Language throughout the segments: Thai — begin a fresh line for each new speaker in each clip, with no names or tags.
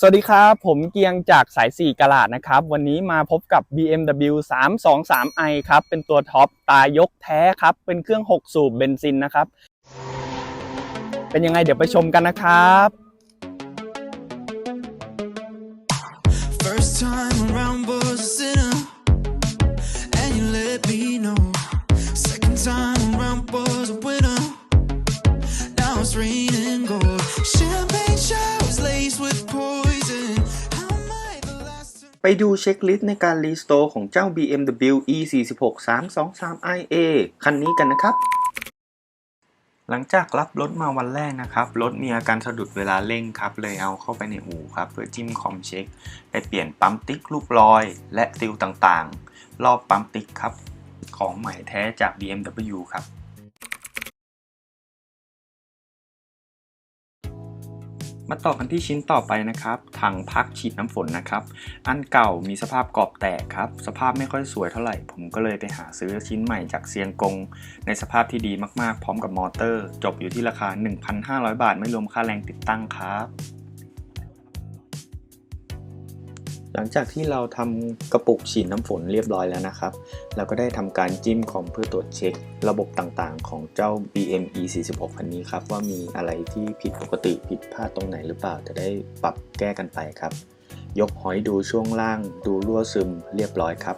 สวัสดีครับ ผมเกียงจากสาย 4กะลาดนะครับ วันนี้มาพบกับ BMW 323i ครับ เป็นตัวท็อปตายกแท้ครับ เป็นเครื่อง 6 สูบเบนซินนะครับ เป็นยังไงเดี๋ยวไปชมกันนะครับ
First time around was a sinner, and you let me know.
ดูเช็คลิสต์ในการรีสโตร์ของเจ้า BMW E46 323iA คันนี้กันนะครับ หลังจากรับรถมาวันแรกนะครับ รถมีอาการสะดุดเวลาเร่งครับ เลยเอาเข้าไปในอู่ครับ เพื่อจิ้มคอมเช็ค ไปเปลี่ยนปั๊มติ๊กลูกลอย และติวต่างๆ รอบปั๊มติ๊กครับ ของใหม่แท้จาก BMW ครับ มาต่อกันที่ชิ้นต่อไปนะครับถังพักฉีดน้ำฝนนะครับ อันเก่ามีสภาพกรอบแตกครับ สภาพไม่ค่อยสวยเท่าไหร่ ผมก็เลยไปหาซื้อชิ้นใหม่จากเซียงกง ในสภาพที่ดีมากๆ พร้อมกับมอเตอร์ จบอยู่ที่ราคา 1,500 บาท ไม่รวมค่าแรงติดตั้งครับ หลังจากที่เราทำกระปุกฉีดน้ำฝนเรียบร้อยแล้วนะครับ เราก็ได้ทำการจิ้มคอมเพื่อตรวจเช็ค ระบบต่างๆ ของเจ้า BM E46 คันนี้ครับ ว่ามีอะไรที่ผิดปกติผิดพลาดตรงไหนหรือเปล่า จะได้ปรับแก้กันไปครับ ยกหอยดูช่วงล่าง ดูรั่วซึมเรียบร้อยครับ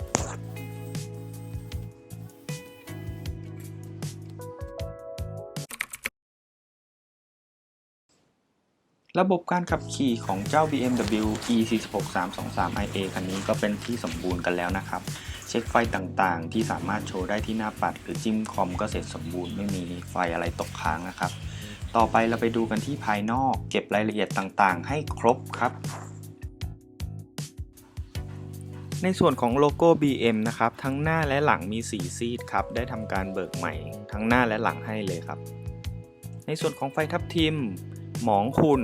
ระบบการขับขี่ของเจ้า BMW E46 323iA คันนี้ก็เป็นที่สมบูรณ์กันแล้วนะครับ เช็คไฟต่างๆ ที่สามารถโชว์ได้ที่หน้าปัด หรือจิ้มคอมก็เสร็จสมบูรณ์ไม่มีไฟอะไรตกค้างนะครับ ต่อไปเราไปดูกันที่ภายนอกเก็บรายละเอียดต่างๆ ให้ครบครับในส่วนของโลโก้ BM นะครับ ทั้งหน้าและหลังมี4ซีดครับ ได้ทำการเบิกใหม่ ทั้งหน้าและหลังให้เลยครับ ในส่วนของไฟทับทิม หมองขุ่น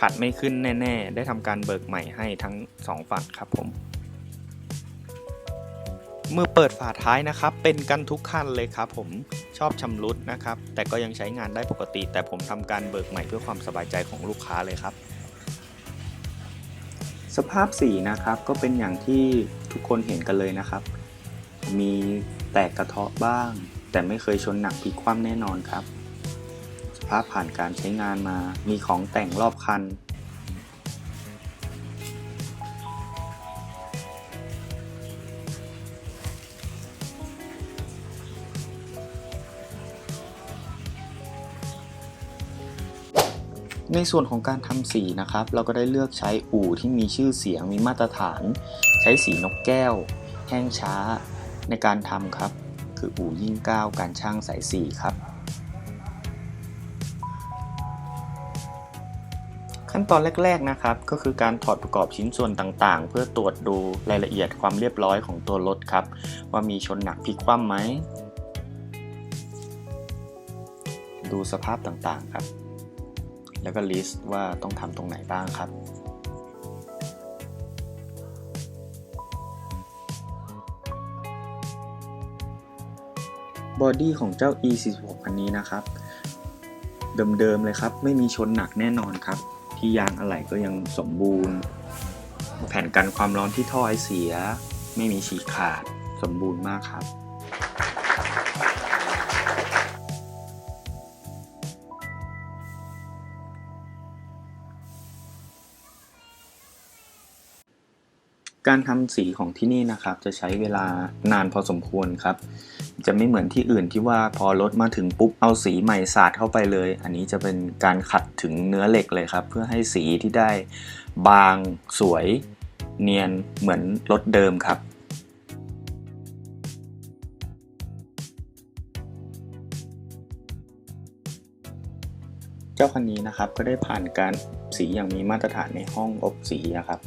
ขัดไม่ขึ้นแน่ ๆ ได้ทำการเบิกใหม่ให้ทั้ง 2 ฝั่งครับผมเมื่อเปิดฝาท้ายนะครับ เป็นกันทุกคันเลยครับผมชอบชำรุดนะครับ แต่ก็ยังใช้งานได้ปกติ แต่ผมทำการเบิกใหม่เพื่อความสบายใจของลูกค้าเลยครับ สภาพสีนะครับก็เป็นอย่างที่ทุกคนเห็นกันเลยนะครับ มีแตกกระเทาะบ้าง แต่ไม่เคยชนหนักพลิกคว่ำแน่นอนครับ สภาพผ่านการใช้งานมา มีของแต่งรอบคัน ในส่วนของการทำสีนะครับ เราก็ได้เลือกใช้อู่ที่มีชื่อเสียงมีมาตรฐาน ใช้สีนกแก้ว แห้งช้าในการทำครับ คืออู่ยิ่งก้าวการช่างสายสีครับ ขั้นตอนแรก ๆนะครับ ก็คือการถอดประกอบชิ้นส่วนต่างๆ เพื่อตรวจดูรายละเอียดความเรียบร้อยของตัวรถครับ ว่ามีชนหนักพลิกคว่ำไหม ดูสภาพต่างๆครับ แล้วก็ลิสต์ว่าต้องทำตรงไหนบ้างครับบอดี้ของเจ้า E46 อันนี้นะครับ เดิมๆเลยครับ ไม่มีชนหนักแน่นอนครับ ที่ยางอะไหล่ก็ยังสมบูรณ์ แผ่นกันความร้อนที่ท่อไอเสีย ไม่มีฉีกขาดสมบูรณ์มากครับการทำสีของที่นี่นะครับจะใช้เวลานานพอสมควรครับ จะไม่เหมือนที่อื่นที่ว่าพอรถมาถึงปุ๊บเอาสีใหม่สาดเข้าไปเลย อันนี้จะเป็นการขัดถึงเนื้อเหล็กเลยครับ เพื่อให้สีที่ได้บางสวยเนียนเหมือนรถเดิมครับเจ้าคันนี้นะครับก็ได้ผ่านการสีอย่างมีมาตรฐานในห้องอบสีนะครับ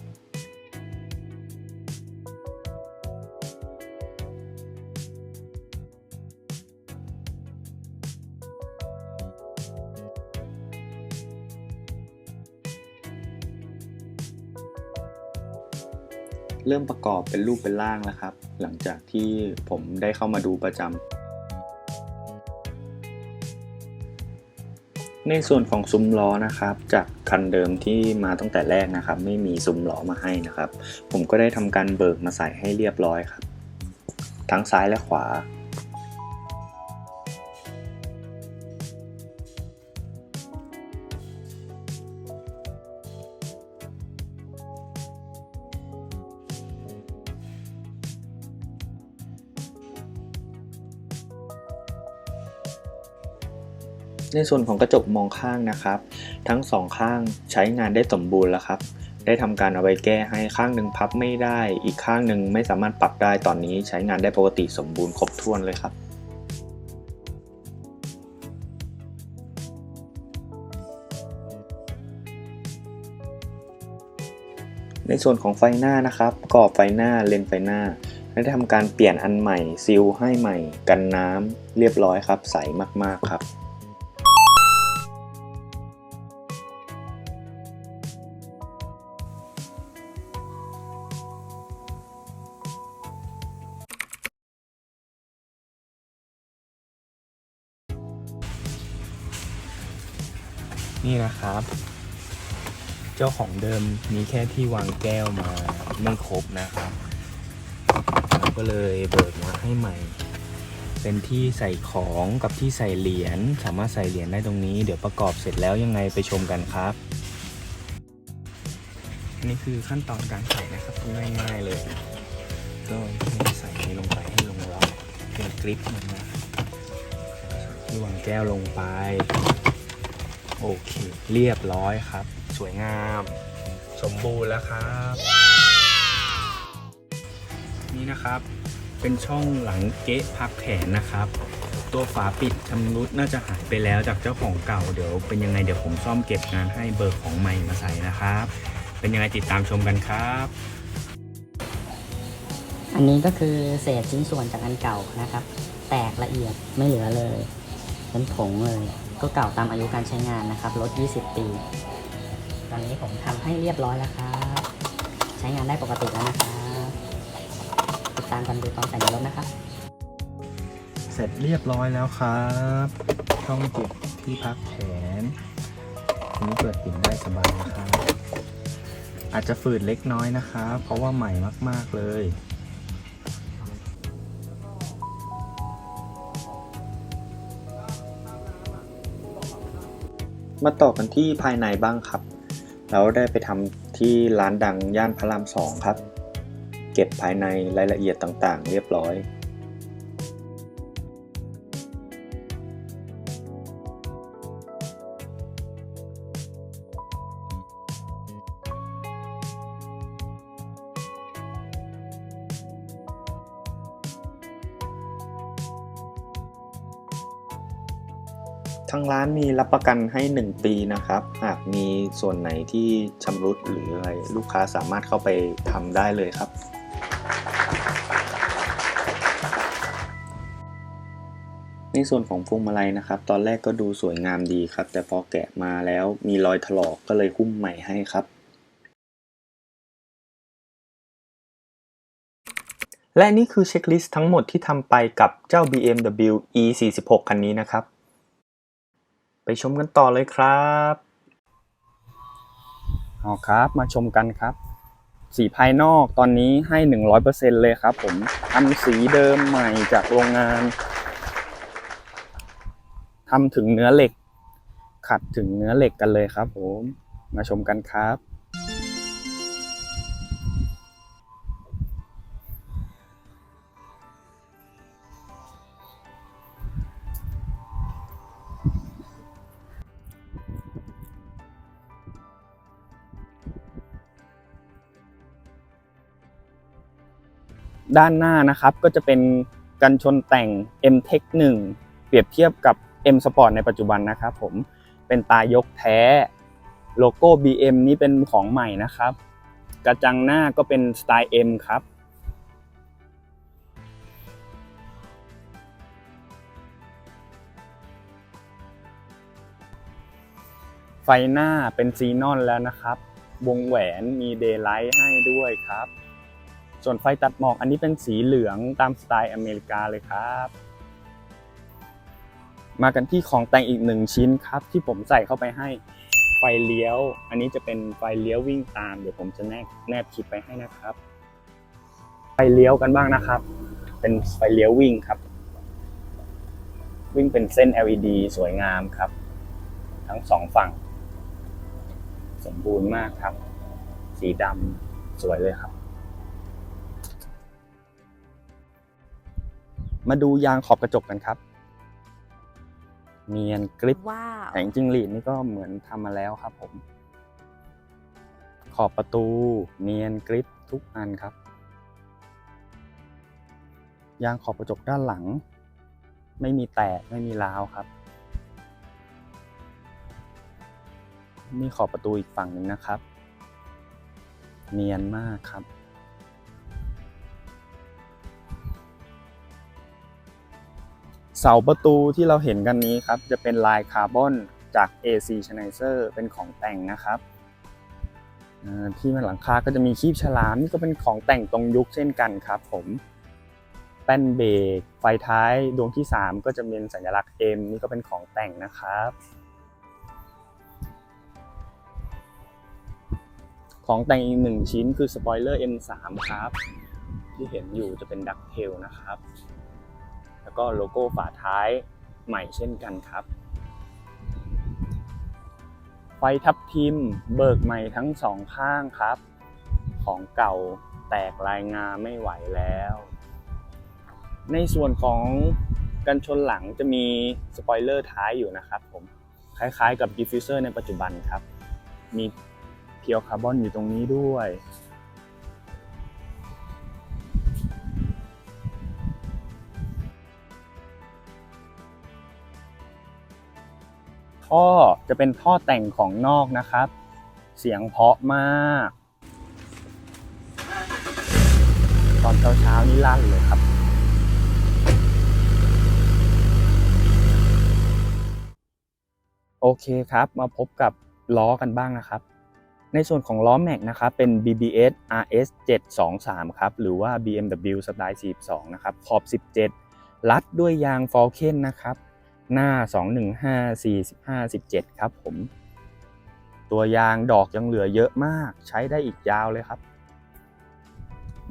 ริ่มประกอบเป็นรูปเป็นร่างแล้วครับ หลังจากที่ผมได้เข้ามาดูประจำ ในส่วนของซุ้มล้อนะครับ จากคันเดิมที่มาตั้งแต่แรกนะครับ ไม่มีซุ้มล้อมาให้นะครับ ผมก็ได้ทำการเบิกมาใส่ให้เรียบร้อยครับ ทั้งซ้ายและขวา ในส่วนของกระจกมองข้างนะครับ ทั้งสองข้างใช้งานได้สมบูรณ์แล้วครับ ได้ทำการเอาไปแก้ให้ข้างหนึ่งพับไม่ได้ อีกข้างหนึ่งไม่สามารถปรับได้ตอนนี้ใช้งานได้ปกติสมบูรณ์ครบถ้วนเลยครับในส่วนของไฟหน้านะครับกรอบไฟหน้าเลนไฟหน้าได้ทำการเปลี่ยนอันใหม่ซีลให้ใหม่ กันน้ำเรียบร้อยครับ ใสมากๆครับ
นะครับ เจ้าของเดิมมีแค่ที่วางแก้วมาไม่ครบนะครับเราก็เลยเบิกมาให้ใหม่ เป็นที่ใส่ของกับที่ใส่เหรียญสามารถใส่เหรียญได้ตรงนี้ เดี๋ยวประกอบเสร็จแล้วยังไงไปชมกันครับอันนี้คือขั้นตอนการใส่นะครับง่ายๆเลยก็ใส่นี้ลงไปให้ลงล็อกเป็นกริปมันนะที่วางแก้วลงไป โอเค เรียบร้อยครับ สวยงาม สมบูรณ์แล้วครับ นี่นะครับ เป็นช่องหลังเก๊ะพักแขนนะครับ ตัวฝาปิดชำรุดน่าจะหายไปแล้วจากเจ้าของเก่าเดี๋ยวเป็นยังไงเดี๋ยวผมซ่อมเก็บงานให้เบิกของใหม่มาใส่นะครับ เป็นยังไงติดตามชมกันครับ
อันนี้ก็คือเศษชิ้นส่วนจากอันเก่านะครับ แตกละเอียดไม่เหลือเลย เป็นผงเลย ก็เก่าตามอายุการใช้งานนะครับลด 20 ปี ตอนนี้ผมทำให้เรียบร้อยแล้วครับ ใช้งานได้ปกติแล้วนะครับติดตามกันดูตอนใส่ในรถนะครับ
เสร็จเรียบร้อยแล้วครับช่องเก็บที่พักแขนทีนี้เปิดปิดได้สบายนะครับ อาจจะฝืดเล็กน้อยนะครับ เพราะว่าใหม่มาก ๆเลย
มาต่อกันที่ภายในบ้างครับเราได้ไปทำที่ร้านดังย่านพระรามสองครับ เก็บภายในรายละเอียดต่างๆ เรียบร้อย ร้านมีรับประกันให้ 1 ปีนะครับ หากมีส่วนไหนที่ชำรุดหรืออะไรลูกค้าสามารถเข้าไปทำได้เลยครับ ในส่วนของพวงมาลัยนะครับ ตอนแรกก็ดูสวยงามดีครับ แต่พอแกะมาแล้วมีรอยถลอกก็เลยหุ้มใหม่ให้ครับและนี่คือเช็คลิสต์ทั้งหมดที่ทำไปกับเจ้า BMW E46 คันนี้นะครับ ไปชมกันต่อเลยครับ
เอาครับ มาชมกันครับ สีภายนอกตอนนี้ให้100%เลยครับ ผมทำสีเดิมใหม่จากโรงงานทำถึงเนื้อเหล็ก ขัดถึงเนื้อเหล็กกันเลยครับ ผม มาชมกันครับ ด้านหน้านะครับก็จะเป็นกันชนแต่ง M Tech 1เปรียบเทียบกับ M Sport ในปัจจุบันนะครับผมเป็นตายกแท้โลโก้ BM นี้เป็นของใหม่นะครับ กระจังหน้าก็เป็นสไตล์ M ครับไฟหน้าเป็นซีนอนแล้วนะครับ วงแหวนมีเดย์ไลท์ให้ด้วยครับ ส่วนไฟตัดหมอกอันนี้เป็นสีเหลืองตามสไตล์อเมริกาเลยครับ มากันที่ของแต่งอีกหนึ่งชิ้นครับ ที่ผมใส่เข้าไปให้ไฟเลี้ยว อันนี้จะเป็นไฟเลี้ยววิ่งตาม เดี๋ยวผมจะแนบแนบคลิปไปให้นะครับ ไฟเลี้ยวกันบ้างนะครับ เป็นไฟเลี้ยววิ่งครับ วิ่งเป็นเส้น LED สวยงามครับ ทั้งสองฝั่ง สมบูรณ์มากครับ สีดำสวยเลยครับ มาดูยางขอบกระจกกันครับ เนียนกริป
Wow.
แผงจิ้งหรีดนี่ก็เหมือนทำมาแล้วครับผม ขอบประตูเนียนกริปทุกอันครับ ยางขอบกระจกด้านหลัง ไม่มีแตกไม่มีร้าวครับ นี่ขอบประตูอีกฝั่งหนึ่งนะครับ เนียนมากครับ เสาประตูที่เราเห็นกันนี้ครับ จะเป็นลายคาร์บอนจาก AC c h a n i z e r เป็นของแต่งนะครับที่มันหลังคาก็จะมีคีบฉลามนี่ก็เป็นของแต่งตรงยุคเช่นกันครับ ผมแป้นเบรกไฟท้ายดวงที่ 3 ก็จะเป็นสัญลักษณ์ M นี่ก็เป็นของแต่งนะครับ ของแต่งอีกหนึ่งชิ้นคือสปอยเลอร์ M3 ครับ ที่เห็นอยู่จะเป็นดักเทลนะครับ แล้วก็โลโก้ฝาท้ายใหม่เช่นกันครับ ไฟทับทิมเบิกใหม่ทั้งสองข้างครับ ของเก่าแตกลายงาไม่ไหวแล้ว ในส่วนของกันชนหลังจะมีสปอยเลอร์ท้ายอยู่นะครับผมคล้ายๆกับดิฟฟิวเซอร์ในปัจจุบันครับ มีเพียวคาร์บอนอยู่ตรงนี้ด้วย ท่อจะเป็นท่อแต่งของนอกนะครับ เสียงเพาะมาก ตอนเช้าๆนี่ลั่นเลยครับ โอเคครับมาพบกับล้อกันบ้างนะครับ ในส่วนของล้อแม็กนะครับ เป็น BBS RS 723 ครับ หรือว่า BMW Style 42 นะครับ ขอบ 17 รัดด้วยยาง Falken นะครับ หน้า 215 45 17 ครับผม ตัวยางดอกยังเหลือเยอะมาก ใช้ได้อีกยาวเลยครับ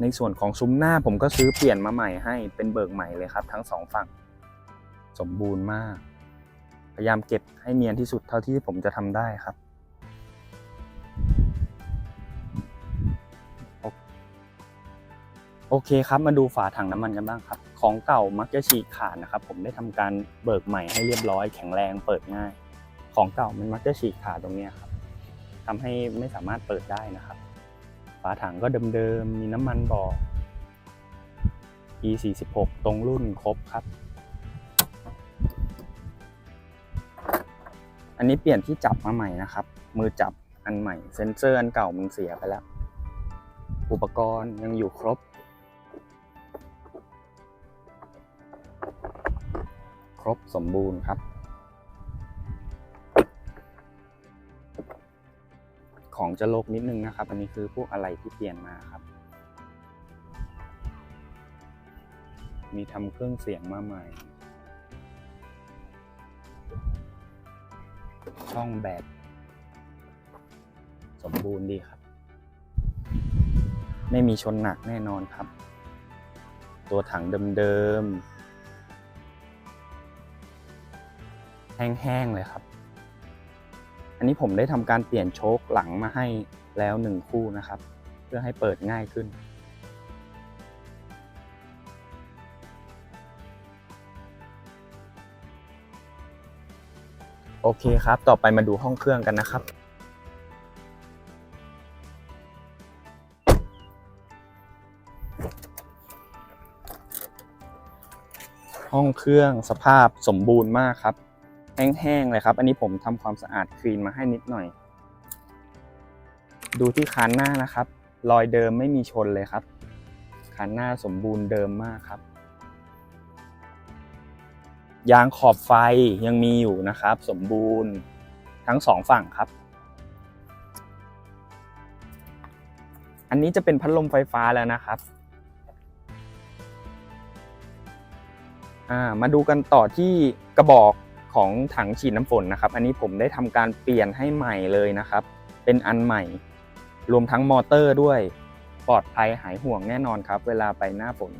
ในส่วนของซุ้มหน้าผมก็ซื้อเปลี่ยนมาใหม่ให้เป็นเบิกใหม่เลยครับ ทั้งสองฝั่ง สมบูรณ์มาก พยายามเก็บให้เนียนที่สุดเท่าที่ผมจะทำได้ครับ โอเคครับมาดูฝาถังน้ำมันกันบ้างครับ ของเก่ามักจะฉีกขาดนะครับผมได้ทำการเบิกใหม่ให้เรียบร้อยแข็งแรงเปิดง่าย ของเก่ามันมักจะฉีกขาดตรงนี้ครับทำให้ไม่สามารถเปิดได้นะครับ ฝาถังก็เดิมๆมีน้ำมันบอก E46 ตรงรุ่นครบครับ อันนี้เปลี่ยนที่จับมาใหม่นะครับ มือจับอันใหม่เซ็นเซอร์อันเก่ามันเสียไปแล้ว อุปกรณ์ยังอยู่ครบ ครบสมบูรณ์ครับ ของจะโลกนิดนึงนะครับ อันนี้คือพวกอะไรที่เปลี่ยนมาครับ มีทำเครื่องเสียงมาใหม่ ช่องแบตสมบูรณ์ดีครับ ไม่มีชนหนักแน่นอนครับ ตัวถังเดิมๆ แห้งๆเลยครับ อันนี้ผมได้ทำการเปลี่ยนโชคหลังมาให้แล้วหนึ่งคู่นะครับ เพื่อให้เปิดง่ายขึ้น โอเคครับ ต่อไปมาดูห้องเครื่องกันนะครับห้องเครื่องสภาพสมบูรณ์มากครับ แห้งๆเลยครับ อันนี้ผมทำความสะอาดคลีนมาให้นิดหน่อย ดูที่คานหน้านะครับ รอยเดิมไม่มีชนเลยครับคานหน้าสมบูรณ์เดิมมากครับ ยางขอบไฟยังมีอยู่นะครับ สมบูรณ์ทั้งสองฝั่งครับ อันนี้จะเป็นพัดลมไฟฟ้าแล้วนะครับมาดูกันต่อที่กระบอก ของถังฉีดน้ำฝนนะครับ อันนี้ผมได้ทำการเปลี่ยนให้ใหม่เลยนะครับ เป็นอันใหม่ รวมทั้งมอเตอร์ด้วยปลอดภัยหายห่วงแน่นอนครับ เวลาไปหน้าฝน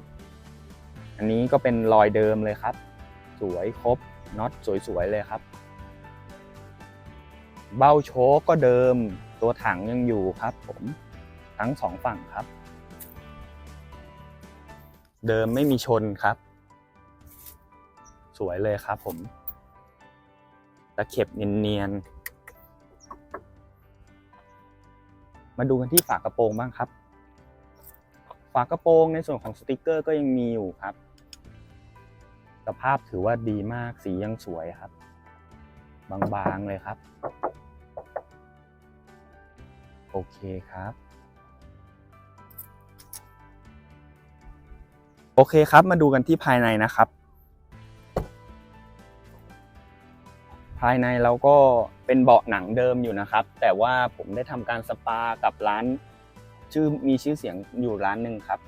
อันนี้ก็เป็นรอยเดิมเลยครับ สวยครบน็อตสวยๆเลยครับ เบ้าโชคก็เดิมตัวถังยังอยู่ครับผมทั้งสองฝั่งครับ เดิมไม่มีชนครับ สวยเลยครับผม ตะเข็บเนียนๆ มาดูกันที่ฝากระโปรงบ้างครับ ฝากระโปรงในส่วนของสติกเกอร์ก็ยังมีอยู่ครับ สภาพถือว่าดีมากสียังสวยครับ บางๆเลยครับ โอเคครับโอเคครับ มาดูกันที่ภายในนะครับ ภายในเราก็เป็นเบาะหนังเดิมอยู่นะครับ แต่ว่าผมได้ทำการสปากับร้าน ชื่อมีชื่อเสียงอยู่ร้านหนึ่งครับ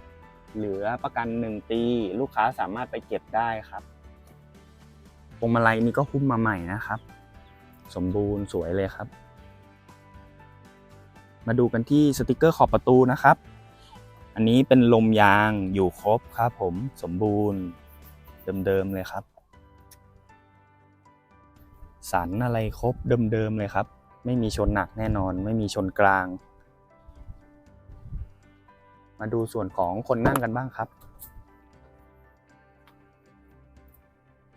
เหลือประกัน1ปีลูกค้าสามารถไปเก็บได้ครับพวงมาลัยนี่ก็หุ้มมาใหม่นะครับ สมบูรณ์สวยเลยครับ มาดูกันที่สติกเกอร์ขอบประตูนะครับ อันนี้เป็นลมยางอยู่ครบครับผมสมบูรณ์เดิมๆเลยครับ สันอะไรครบเดิมๆเลยครับ ไม่มีชนหนักแน่นอน ไม่มีชนกลาง มาดูส่วนของคนนั่งกันบ้างครับ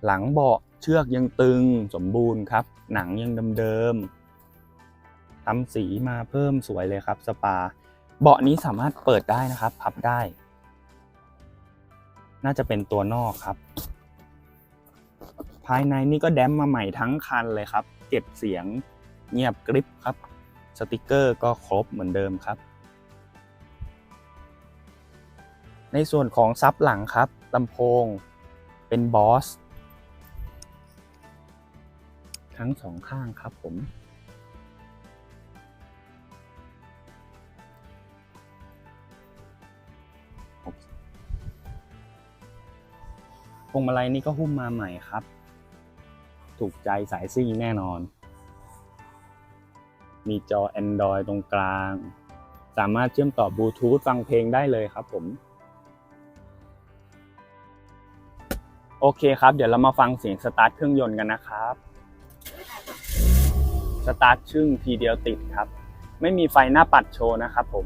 หลังเบาะเชือกยังตึงสมบูรณ์ครับ หนังยังเดิมๆทำสีมาเพิ่มสวยเลยครับสปา เบาะนี้สามารถเปิดได้นะครับ พับได้ น่าจะเป็นตัวนอกครับ ภายในนี่ก็แดมมาใหม่ทั้งคันเลยครับ เก็บเสียงเงียบกริบครับ สติกเกอร์ก็ครบเหมือนเดิมครับ ในส่วนของซับหลังครับลำโพงเป็นบอสทั้งสองข้างครับผมพวงมาลัยนี่ก็หุ้มมาใหม่ครับ ถูกใจสายซิ่งแน่นอน มีจอ Android ตรงกลาง สามารถเชื่อมต่อบลูทูธฟังเพลงได้เลยครับผม โอเคครับ เดี๋ยวเรามาฟังเสียงสตาร์ทเครื่องยนต์กันนะครับ สตาร์ทชึ่งทีเดียวติดครับ ไม่มีไฟหน้าปัดโชว์นะครับผม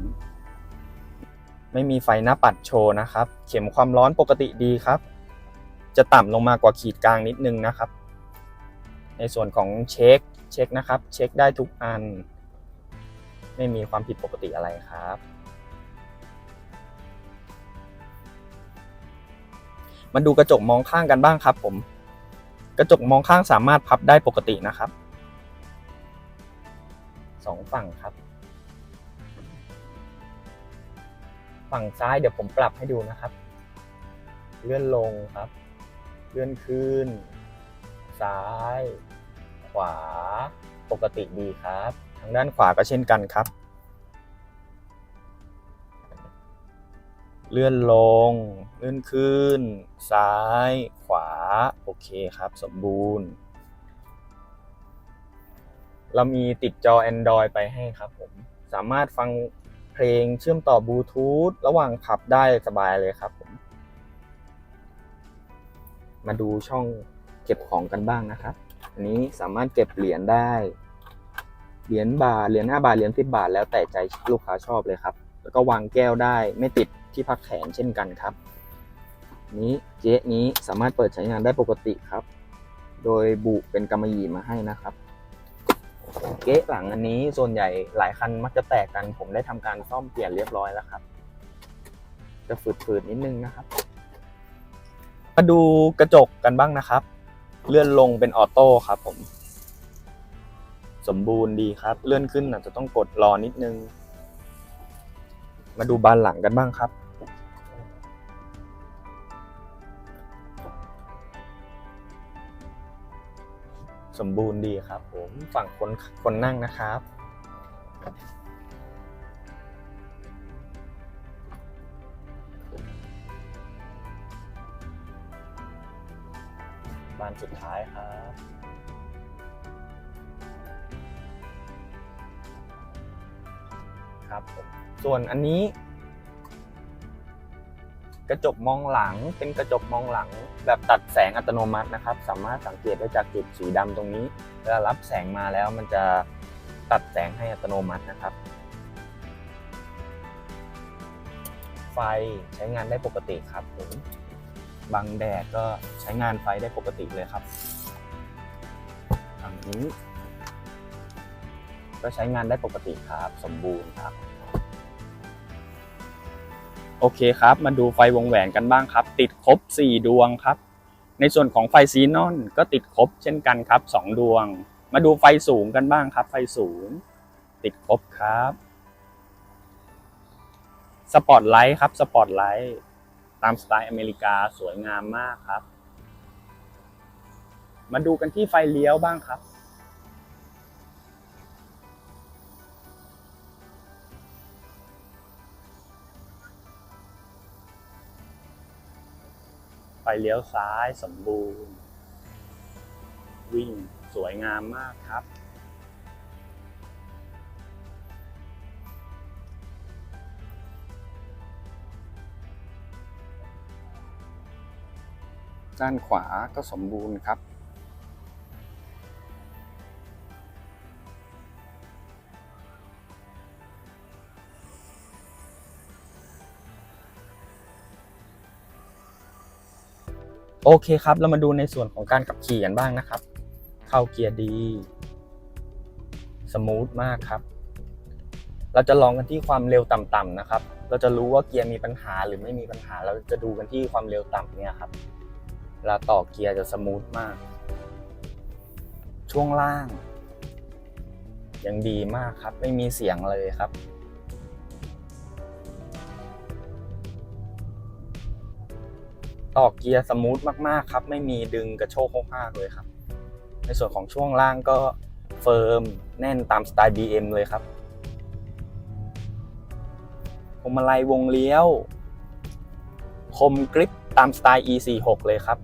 ไม่มีไฟหน้าปัดโชว์นะครับ เข็มความร้อนปกติดีครับ จะต่ำลงมากว่าขีดกลางนิดนึงนะครับ ในส่วนของเช็คเช็คนะครับ เช็คได้ทุกอัน ไม่มีความผิดปกติอะไรครับมาดูกระจกมองข้างกันบ้างครับ ผม กระจกมองข้างสามารถพับได้ปกตินะครับสองฝั่งครับ ฝั่งซ้ายเดี๋ยวผมปรับให้ดูนะครับ เลื่อนลงครับ เลื่อนขึ้น ซ้าย ขวาปกติดีครับ ทางด้านขวาก็เช่นกันครับ เลื่อนลง เลื่อนขึ้น ซ้าย ขวา โอเคครับ สมบูรณ์ เรามีติดจอ Android ไปให้ครับผม สามารถฟังเพลงเชื่อมต่อบลูทูธระหว่างขับได้สบายเลยครับผม มาดูช่อง เก็บของกันบ้างนะครับ อันนี้สามารถเก็บเหรียญได้ เหรียญบาท เหรียญ5บาท เหรียญ10บาท แล้วแต่ใจลูกค้าชอบเลยครับ แล้วก็วางแก้วได้ไม่ติดที่พักแขนเช่นกันครับ นี้เจ๊นี้สามารถเปิดใช้งานได้ปกติครับ โดยบุเป็นกำมะหยี่มาให้นะครับเก๊ะหลังอันนี้ส่วนใหญ่หลายคันมักจะแตกกันผมได้ทำการซ่อมเปลี่ยนเรียบร้อยแล้วครับ จะฝืดๆนิดนึงนะครับ มาดูกระจกกันบ้างนะครับ เลื่อนลงเป็นออโต้ครับผม สมบูรณ์ดีครับ เลื่อนขึ้นอาจจะต้องกดรอนิดนึง มาดูบานหลังกันบ้างครับ สมบูรณ์ดีครับผมฝั่งคนคนนั่งนะครับ บานสุดท้ายครับครับส่วนอันนี้ กระจกมองหลังเป็นกระจกมองหลัง แบบตัดแสงอัตโนมัตินะครับ สามารถสังเกตได้จากจุดสีดำตรงนี้เวลารับแสงมาแล้วมันจะตัดแสงให้อัตโนมัตินะครับ ไฟใช้งานได้ปกติครับผม บังแดดก็ใช้งานไฟได้ปกติเลยครับฝั่งนี้ ก็ใช้งานได้ปกติครับ สมบูรณ์ครับ โอเคครับ มาดูไฟวงแหวนกันบ้างครับ ติดครบ 4 ดวงครับ ในส่วนของไฟซีนอนก็ติดครบเช่นกันครับ 2 ดวง มาดูไฟสูงกันบ้างครับ ไฟสูง ติดครบครับ สปอตไลท์ครับ สปอตไลท์ ตามสไตล์อเมริกาสวยงามมากครับ มาดูกันที่ไฟเลี้ยวบ้างครับ ไฟเลี้ยวซ้ายสมบูรณ์ วิ่งสวยงามมากครับ ด้านขวาก็สมบูรณ์ครับ โอเคครับ เรามาดูในส่วนของการขับขี่กันบ้างนะครับ เข้าเกียร์ดี สมูทมากครับ เราจะลองกันที่ความเร็วต่ำๆนะครับเราจะรู้ว่าเกียร์มีปัญหาหรือไม่มีปัญหา เราจะดูกันที่ความเร็วต่ำเนี่ยครับ เวลาต่อเกียร์จะสมูทมาก ช่วงล่าง ยังดีมากครับ ไม่มีเสียงเลยครับ ต่อเกียร์สมูทมากๆครับ ไม่มีดึงกระโชกโคกห้าเลยครับ ในส่วนของช่วงล่างก็เฟิร์มแน่นตามสไตล์ BM เลยครับพวงมาลัยวงเลี้ยว คมกริปตามสไตล์ E46 เลยครับ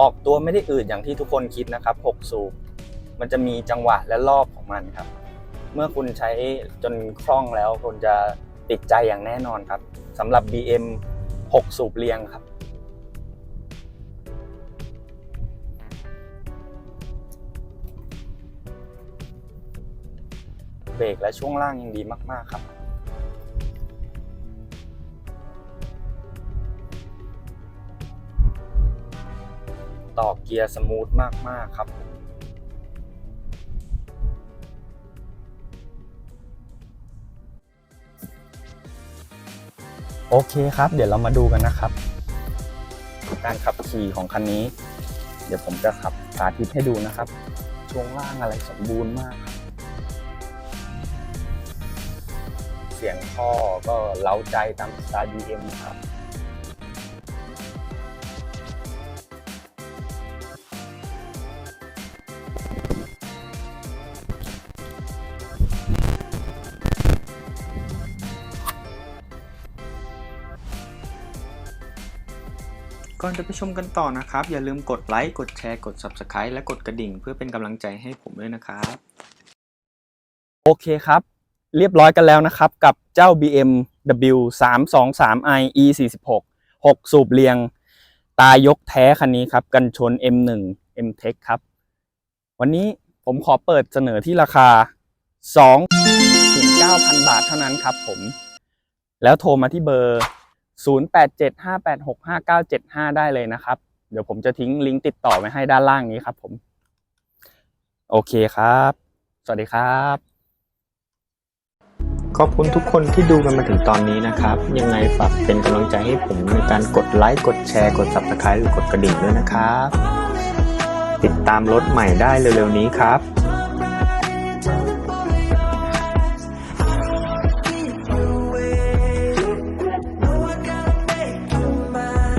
ออกตัวไม่ได้อืดอย่างที่ทุกคนคิดนะครับ 6 สูบ มันจะมีจังหวะและรอบของมันครับ เมื่อคุณใช้จนคล่องแล้วคุณจะติดใจอย่างแน่นอนครับสำหรับ BM 6 สูบเรียงครับ เบรกและช่วงล่างยังดีมาก ๆ ครับ ต่อเกียร์สมูทมาก ๆ ครับโอเคครับ เดี๋ยวเรามาดูกันนะครับ การขับขี่ของคันนี้ เดี๋ยวผมจะขับสาธิตให้ดูนะครับ ช่วงล่างอะไรสมบูรณ์มาก เสียงท่อก็เล้าใจตามสไตล์ BM ครับ
ก่อนจะไปชมกันต่อนะครับ อย่าลืมกดไลค์ กดแชร์ กด Subscribe และกดกระดิ่ง เพื่อเป็นกำลังใจให้ผมด้วยนะครับ
โอเคครับ เรียบร้อยกันแล้วนะครับ กับเจ้า BMW 323i E46 6 สูบเรียง ตายกแท้คันนี้ครับ กันชน M1 M-Tech ครับ วันนี้ผมขอเปิดเสนอที่ราคา 2 9,000 บาทเท่านั้นครับผม แล้วโทรมาที่เบอร์ 0875865975 ได้เลยนะครับ เดี๋ยวผมจะทิ้งลิงก์ติดต่อไว้ให้ด้านล่างนี้ครับผม โอเคครับ สวัสดีครับ
ขอบคุณทุกคนที่ดูกันมาถึงตอนนี้นะครับ ยังไงฝากเป็นกำลังใจให้ผมในการกดไลค์กดแชร์ กด Subscribe หรือกดกระดิ่งด้วยนะครับ ติดตามรถใหม่ได้เร็วๆนี้ครับ